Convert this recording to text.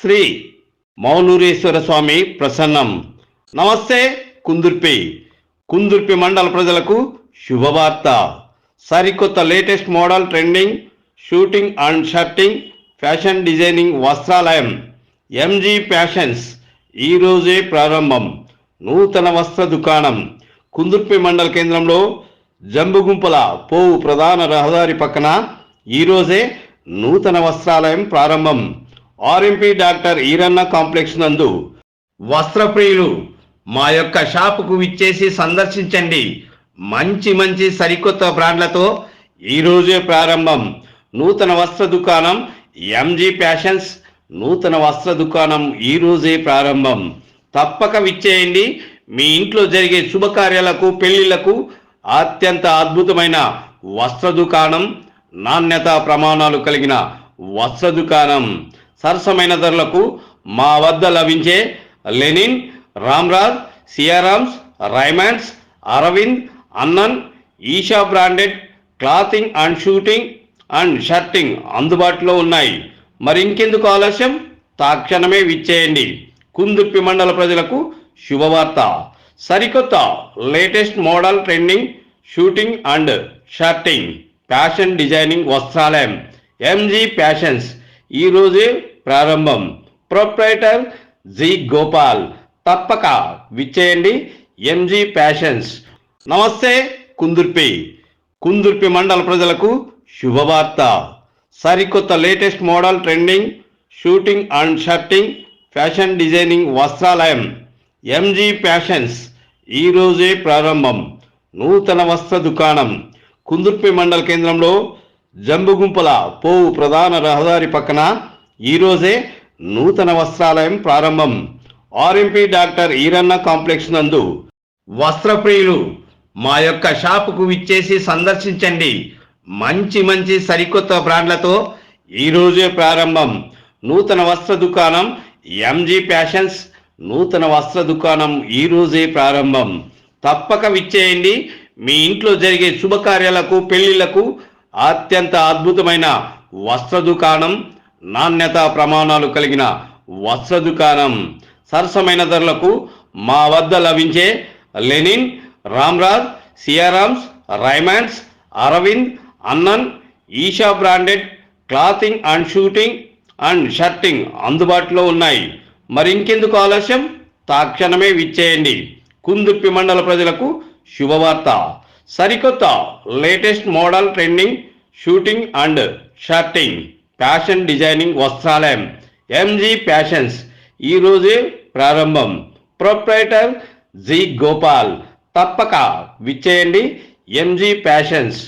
శ్రీ మౌనూరేశ్వర స్వామి ప్రసన్నం. నమస్తే కుందుర్పి. కుందుర్పి మండల ప్రజలకు శుభవార్త. సరికొత్త latest model trending suiting and shirting fashion designing వస్త్రాలయం MG fashions ఈరోజే ప్రారంభం. నూతన వస్త్ర దుకాణం. కుందుర్పి మండల కేంద్రంలో జంబుగుంపల పోవు ప్రధాన రహదారి పక్కన ఈరోజే నూతన వస్త్రాలయం ప్రారంభం. ఆర్ఎంపీ డాక్టర్ ఈరన్న కాంప్లెక్స్ నందు వస్త్రప్రియులు మా యొక్క షాపుకు విచ్చేసి సందర్శించండి. మంచి మంచి సరికొత్త బ్రాండ్లతో ఈరోజే ప్రారంభం. నూతన వస్త్ర దుకాణం ఎంజీ ఫ్యాషన్స్ నూతన వస్త్ర దుకాణం ఈరోజే ప్రారంభం. తప్పక విచ్చేయండి. మీ ఇంట్లో జరిగే శుభకార్యాలకు పెళ్ళిళ్ళకు అత్యంత అద్భుతమైన వస్త్ర దుకాణం నాణ్యత ప్రమాణాలు కలిగిన వస్త్ర దుకాణం. సరసమైన ధరలకు మా వద్ద లభించే లెనిన్ రామ్రాజ్ సియారామ్స్ రైమాండ్స్ అరవింద్ అన్నన్ Isha branded clothing and suiting and shirting అందుబాటులో ఉన్నాయి. మరి ఇంకెందుకు ఆలస్యం? తాక్షణమే విచ్చేయండి. కుందుర్పి మండల ప్రజలకు శుభవార్త. సరికొత్త latest model trending suiting and shirting fashion designing వస్త్రాలయం MG fashions. ఈరోజే ప్రారంభం. Proprietor G Gopal. తప్పక విచ్చేయండి. MG fashions. నమస్తే కుందుర్పి. కుందుర్పి మండల ప్రజలకు శుభవార్త. సరికొత్త latest model trending suiting and shirting fashion designing వస్త్రాలయం MG fashions ఈరోజే ప్రారంభం. నూతన వస్త్ర దుకాణం. కుందుర్పి మండల కేంద్రంలో జంబుగుంపల పోవు ప్రధాన రహదారి పక్కన ఈరోజే నూతన వస్త్రాలయం ప్రారంభం. ఆర్ఎంపీ డాక్టర్ ఈరన్న కాంప్లెక్స్ నందు వస్త్రప్రియులు మా యొక్క షాపుకు విచ్చేసి సందర్శించండి. మంచి మంచి సరికొత్త బ్రాండ్లతో ఈరోజే ప్రారంభం. నూతన వస్త్ర దుకాణం ఎంజీ ఫ్యాషన్స్ నూతన వస్త్ర దుకాణం ఈరోజే ప్రారంభం. తప్పక విచ్చేయండి. మీ ఇంట్లో జరిగే శుభకార్యాలకు పెళ్ళిళ్ళకు అత్యంత అద్భుతమైన వస్త్ర దుకాణం. నాణ్యత ప్రమాణాలు కలిగిన వస్త్ర దుకాణం సరసమైన ధరలకు మా వద్ద లభించే లెనిన్ రామ్రాజ్ సియారామ్స్ రైమాండ్స్ అరవింద్ అన్నన్ Isha branded clothing and suiting and shirting అందుబాటులో ఉన్నాయి. మరి ఇంకెందుకు ఆలస్యం? తాక్షణమే విచ్చేయండి. కుందుర్పి మండల ప్రజలకు శుభవార్త. సరికొత్త latest model trending suiting and shirting. Fashion designing వస్త్రాలయం MG fashions ఈరోజే ప్రారంభం. ప్రొప్రైటర్ జి గోపాల్ తప్పక విచ్చేయండి ఎంజీ ఫ్యాషన్స్